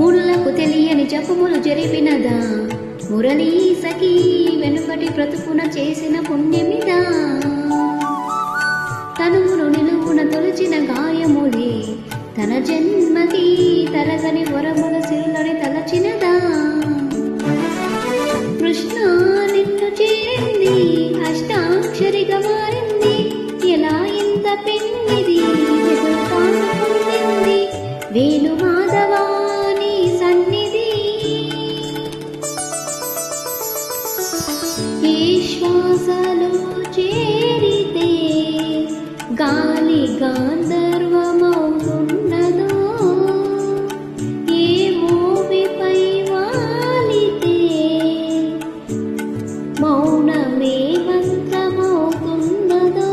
మూలలకు తెలియని జపములు జరిపినదా? మురళీ సఖీ వెనుకటి ప్రతుకున చేసిన పుణ్యమిదా? తనుమును నిలువున తొలిచిన గాయములే తన జన్మకి తరగని వరముల సిరులని తలచినదా? కృష్ణ నిన్ను చేరింది అష్టాక్షరిగా మారింది ఎలా ఇంత పెన్నిది వేలు శ్వాసలో చేరితే గాలి గాంధర్వమవుతున్నదో ఏ మోవిపై వాలితే మౌనమే మంత్రమవుతున్నదో